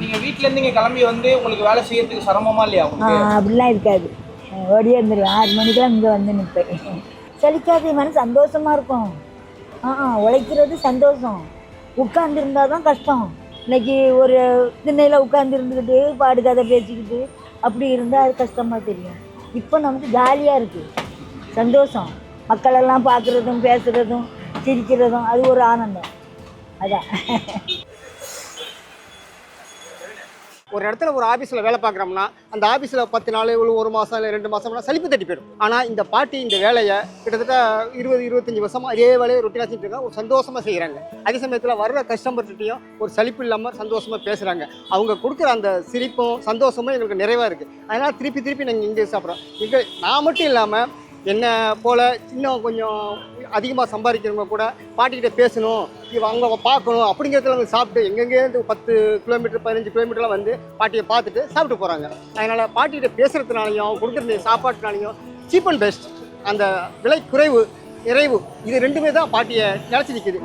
நீங்கள் வீட்டிலேருந்து இங்கே கிளம்பி வந்து உங்களுக்கு வேலை செய்யறதுக்கு சிரமமா இல்லையா ஆ, அப்படிலாம் இருக்காது. ஓடியே இருந்துருவேன். ஆறு மணிக்கெல்லாம் இங்கே வந்து நிற்பேன் சலிக்காது மன சந்தோஷமா இருக்கும். ஆ ஆ, உழைக்கிறது சந்தோஷம். உட்காந்துருந்தா தான் கஷ்டம். இன்னைக்கு ஒரு திண்ணையில் உட்காந்துருந்துக்கிட்டு பாடு கதை பேசிக்கிட்டு அப்படி இருந்தால் அது கஷ்டமாக தெரியும். இப்போ நமக்கு ஜாலியாக இருக்குது சந்தோஷம். மக்களெல்லாம் பார்க்குறதும் பேசுகிறதும் சிரிக்கிறதும் அது ஒரு ஆனந்தம். அதான். ஒரு இடத்துல ஒரு ஆஃபீஸில் வேலை பார்க்குறோம்னா அந்த ஆஃபீஸில் பத்து நாள் ஒரு ஒரு மாதம் இல்லை ரெண்டு மாதம்னா சலிப்பு தட்டி போயிடும். ஆனால் இந்த பாட்டி இந்த வேலையை கிட்டத்தட்ட இருபது இருபத்தஞ்சி வருஷமாக அதே வேலையை ரொட்டீனாக செஞ்சுட்டு இருக்காங்க. ஒரு சந்தோஷமாக செய்கிறாங்க அதே சமயத்தில் வர்ற கஸ்டமர்கிட்டையும் ஒரு சலிப்பு இல்லாமல் சந்தோஷமாக பேசுகிறாங்க அவங்க கொடுக்குற அந்த சிரிப்பும் சந்தோஷமும் எங்களுக்கு நிறைவாக இருக்குது அதனால் திருப்பி திருப்பி நாங்கள் இங்கே சாப்பிட்றோம். இங்கே நான் மட்டும் இல்லாமல் என்னை போல் இன்னும் கொஞ்சம் அதிகமாக சம்பாதிக்கிறவங்க கூட பாட்டிக்கிட்ட பேசணும். இவ அவங்க பார்க்கணும் அப்படிங்கிறதுல அவங்க சாப்பிட்டு எங்கெங்கேருந்து பத்து கிலோமீட்டர் பதினஞ்சு கிலோமீட்டர்லாம் வந்து பாட்டியை பார்த்துட்டு சாப்பிட்டு போகிறாங்க அதனால் பாட்டிகிட்ட பேசுகிறதுனாலையும் அவங்க கொடுக்குற சாப்பாட்டுனாலையும் சீப் அண்ட் பெஸ்ட் அந்த விலை குறைவு நிறைவு இது ரெண்டுமே தான் பாட்டியை நிலச்சி நிற்கிது